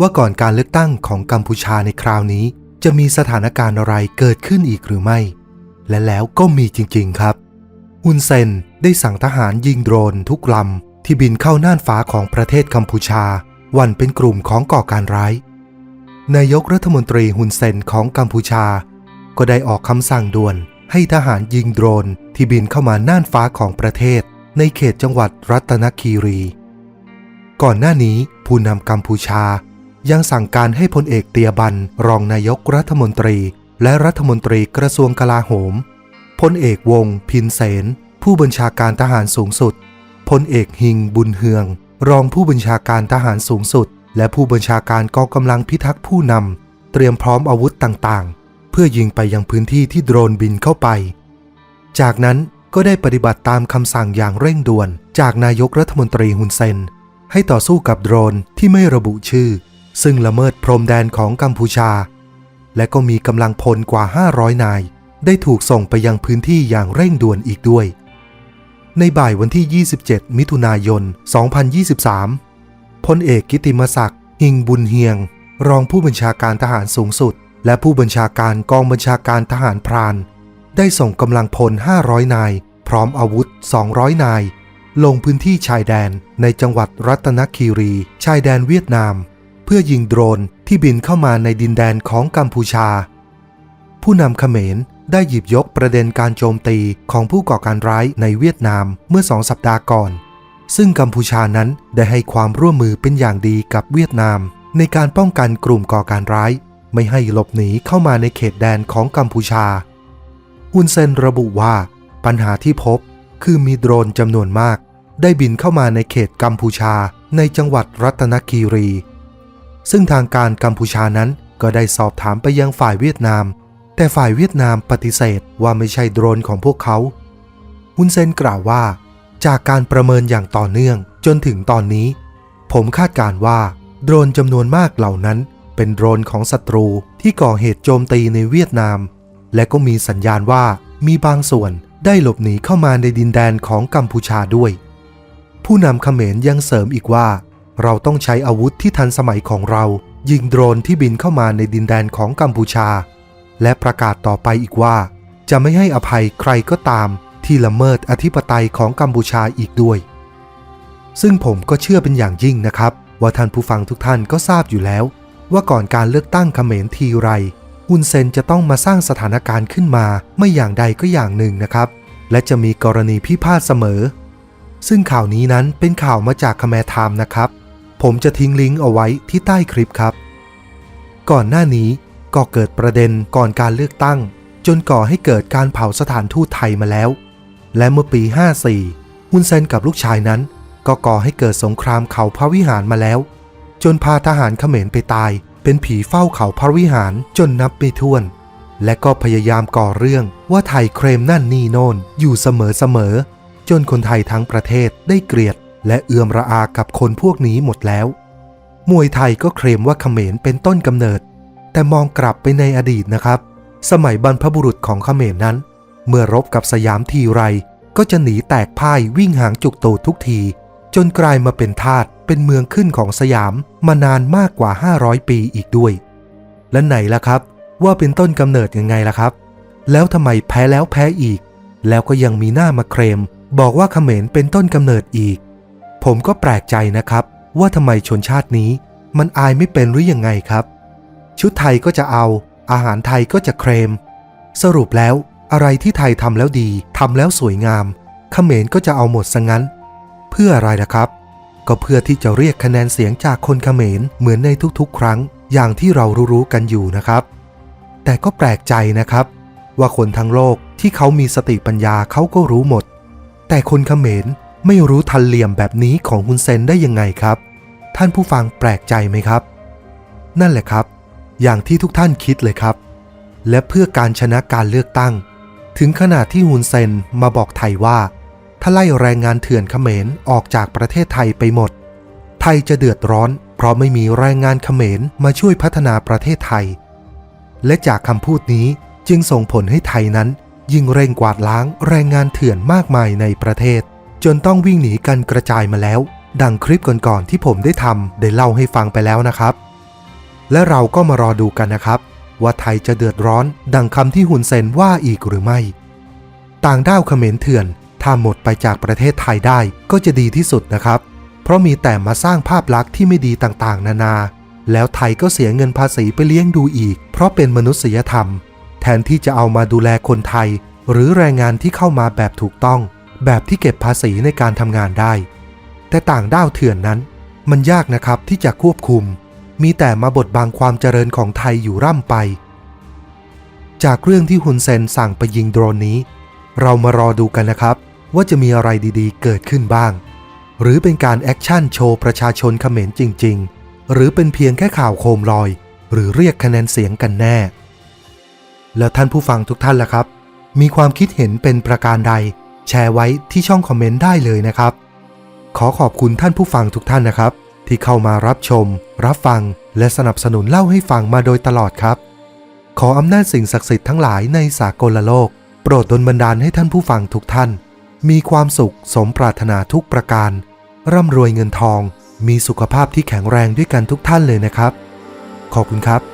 ว่าก่อนการเลือกตั้งของกัมพูชาในคราวนี้ จะมีสถานการณ์อะไรเกิดขึ้นอีกหรือไม่ และแล้วก็มีจริงๆครับอุนเซนได้สั่งทหารยิงโดรนทุกลำที่บินเข้าน่านฟ้าของประเทศกัมพูชา วันเป็นกลุ่มของก่อการร้ายนายกรัฐมนตรีฮุนเซนของกัมพูชา ก็ได้ออกคำสั่งด่วนให้ทหารยิงโดรนที่บินเข้ามาน่านฟ้าของประเทศ ในเขตจังหวัดรัตนคีรี ก่อนหน้านี้ผู้นำกัมพูชา ยังสั่งการให้พลเอกเตียบันรองนายกรัฐมนตรี และรัฐมนตรีกระทรวงกลาโหมพลเอกวง พินเสน ผู้บัญชาการทหารสูงสุดพลเอกหิงบุญเฮือง รองผู้บัญชาการทหารสูงสุด และผู้บัญชาการกองกำลังพิทักษ์ผู้นำเตรียมพร้อมอาวุธต่างๆ เพื่อยิงไปยังพื้นที่ที่โดรนบินเข้าไป จากนั้นก็ได้ปฏิบัติตามคำสั่งอย่างเร่งด่วน จากนายกรัฐมนตรีฮุนเซน ให้ต่อสู้กับโดรนที่ไม่ระบุชื่อ ซึ่งละเมิดพรมแดนของกัมพูชา และก็มีกำลังพลกว่า 500 นาย ได้ถูกส่งไปยังพื้นที่อย่างเร่งด่วนอีกด้วย ในบ่ายวันที่ 27 มิถุนายน 2023 พลเอกกิติมศักดิ์หิงบุญเฮียง รองผู้บัญชาการทหารสูงสุด และผู้บัญชาการกองบัญชาการทหารพราน ได้ส่งกำลังพล 500 นาย พร้อมอาวุธ 200 นายลงพื้นที่ชายแดนในจังหวัดรัตนคีรี ชายแดนเวียดนาม เพื่อยิงโดรนที่บินเข้ามาในดินแดนของกัมพูชา ผู้นำเขมรได้หยิบยกประเด็นการโจมตีของผู้ก่อการร้ายในเวียดนามเมื่อสองสัปดาห์ก่อน ซึ่งกัมพูชานั้นได้ให้ความร่วมมือเป็นอย่างดีกับเวียดนาม ในการป้องกันกลุ่มก่อการร้าย ไม่ให้หลบหนีเข้ามาในเขตแดนของกัมพูชา อุนเซนระบุว่า ปัญหาที่พบคือมีโดรนจำนวนมาก ได้บินเข้ามาในเขตกัมพูชาในจังหวัดรัตนคีรี ซึ่งทางการกัมพูชานั้นก็ได้สอบถามไปยังฝ่ายเวียดนาม แต่ฝ่ายเวียดนามปฏิเสธว่าไม่ใช่โดรนของพวกเขาฮุนเซนกล่าวว่า จากการประเมินอย่างต่อเนื่องจนถึงตอนนี้ ผมคาดการว่า โดรนจำนวนมากเหล่านั้น เป็นโดรนของศัตรูที่ก่อเหตุโจมตีในเวียดนาม และก็มีสัญญาณว่ามีบางส่วนได้หลบหนีเข้ามาในดินแดนของกัมพูชาด้วย ผู้นำเขมรยังเสริมอีกว่า เราต้องใช้อาวุธที่ทันสมัยของเรา ยิงโดรนที่บินเข้ามาในดินแดนของกัมพูชา และประกาศต่อไปอีกว่า จะไม่ให้อภัยใครก็ตามที่ละเมิดอธิปไตยของกัมพูชาอีกด้วย ซึ่งผมก็เชื่อเป็นอย่างยิ่งนะครับ ว่าท่านผู้ฟังทุกท่านก็ทราบอยู่แล้ว ว่าก่อนการเลือกตั้งเขมรทีไรฮุนเซนจะต้องมาสร้างสถานการณ์ขึ้นมาไม่อย่างใดก็อย่างหนึ่งนะครับ และจะมีกรณีพิพาทเสมอ ซึ่งข่าวนี้นั้นเป็นข่าวมาจากคแมไทม์นะครับ ผมจะทิ้งลิงก์เอาไว้ที่ใต้คลิปครับ ก่อนหน้านี้ก็เกิดประเด็นก่อนการเลือกตั้ง จนก่อให้เกิดการเผาสถานทูตไทยมาแล้ว และเมื่อปี 54 ฮุนเซนกับลูกชายนั้น ก็ก่อให้เกิดสงครามเขาพระวิหารมาแล้ว จนพาทหารเขมรไปตาย เป็นผีเฝ้าเขาพระวิหารจนนับไม่ถ้วน และก็พยายามก่อเรื่องว่าไทยเครมนั่นนี่โน่นอยู่เสมอๆจนคนไทยทั้งประเทศได้เกลียด และเอือมระอากับคนพวกนี้หมดแล้ว มวยไทยก็เคลมว่าเขมรเป็นต้นกำเนิด แต่มองกลับไปในอดีตนะครับ สมัยบรรพบุรุษของเขมรนั้น เมื่อรบกับสยามทีไร ก็จะหนีแตกพ่ายวิ่งหางจุกโตทุกที จนกลายมาเป็นทาสเป็นเมืองขึ้นของสยามมานานมากกว่า 500 ปีอีกด้วย และไหนล่ะครับ ว่าเป็นต้นกำเนิดยังไงล่ะครับ แล้วทำไมแพ้แล้วแพ้อีก แล้วก็ยังมีหน้ามาเคลมบอกว่าเขมรเป็นต้นกำเนิดอีก ผมก็แปลกใจนะครับ ว่าทำไมชนชาตินี้ มันอายไม่เป็นหรือยังไงครับ ชุดไทยก็จะเอา อาหารไทยก็จะเคลมสรุปแล้วอะไรที่ไทยทำแล้วดีทำแล้วสวยงามเขมรก็จะเอาหมดซะงั้น เพื่ออะไรล่ะครับ ก็เพื่อที่จะเรียกคะแนนเสียงจากคนเขมรเหมือนในทุกๆ ครั้ง อย่างที่เรารู้ๆกันอยู่นะครับ แต่ก็แปลกใจนะครับ ว่าคนทั้งโลกที่เขามีสติปัญญาเขาก็รู้หมด แต่คนเขมร ไม่รู้ทันเหลี่ยมแบบนี้ของฮุนเซนได้ยังไงครับ ท่านผู้ฟังแปลกใจไหมครับ นั่นแหละครับ อย่างที่ทุกท่านคิดเลยครับ และเพื่อการชนะการเลือกตั้ง ถึงขนาดที่ฮุนเซนมาบอกไทยว่า ถ้าไล่แรงงานเถื่อนเขมรออกจากประเทศไทยไปหมด ไทยจะเดือดร้อน เพราะไม่มีแรงงานเขมรมาช่วยพัฒนาประเทศไทย และจากคำพูดนี้จึงส่งผลให้ไทยนั้น ยิ่งเร่งกวาดล้างแรงงานเถื่อนมากมายในประเทศ จนต้องวิ่งหนีกันกระจายมาแล้ว ดังคลิปก่อนๆที่ผมได้ทำได้เล่าให้ฟังไปแล้วนะครับ และเราก็มารอดูกันนะครับ ว่าไทยจะเดือดร้อน ดังคำที่ฮุนเซนว่าอีกหรือไม่ ต่างด้าวเขมรเถื่อน ถ้าหมดไปจากประเทศไทยได้ก็จะดีที่สุดนะครับ เพราะมีแต่มาสร้างภาพลักษณ์ที่ไม่ดีต่างๆ นานา แล้วไทยก็เสียเงินภาษีไปเลี้ยงดูอีก เพราะเป็นมนุษยธรรม แทนที่จะเอามาดูแลคนไทย หรือแรงงานที่เข้ามาแบบถูกต้อง แบบที่เก็บภาษีในการทำงานได้ แต่ต่างด้าวเถื่อนนั้น มันยากนะครับที่จะควบคุม มีแต่มาบดบังความเจริญของไทยอยู่ร่ำไป จากเรื่องที่ฮุนเซนสั่งไปยิงโดรนนี้ เรามารอดูกันนะครับ ว่าจะมีอะไรดีๆ เกิดขึ้นบ้าง หรือเป็นการแอคชั่นโชว์ประชาชนเขมรจริง ๆ หรือเป็นเพียงแค่ข่าวโคมลอย หรือเรียกคะแนนเสียงกันแน่ แล้วท่านผู้ฟังทุกท่านล่ะครับ มีความคิดเห็นเป็นประการใด แชร์ไว้ที่ช่องคอมเมนต์ได้เลยนะครับ ขอขอบคุณท่านผู้ฟังทุกท่านนะครับ ที่เข้ามารับชม รับฟัง และสนับสนุนเล่าให้ฟังมาโดยตลอดครับ ขออำนาจสิ่งศักดิ์สิทธิ์ทั้งหลายในสากลโลก โปรดดลบันดาลให้ท่านผู้ฟังทุกท่าน มีความสุขสมปรารถนาทุกประการ ร่ำรวยเงินทอง มีสุขภาพที่แข็งแรงด้วยกันทุกท่านเลยนะครับ ขอบคุณครับ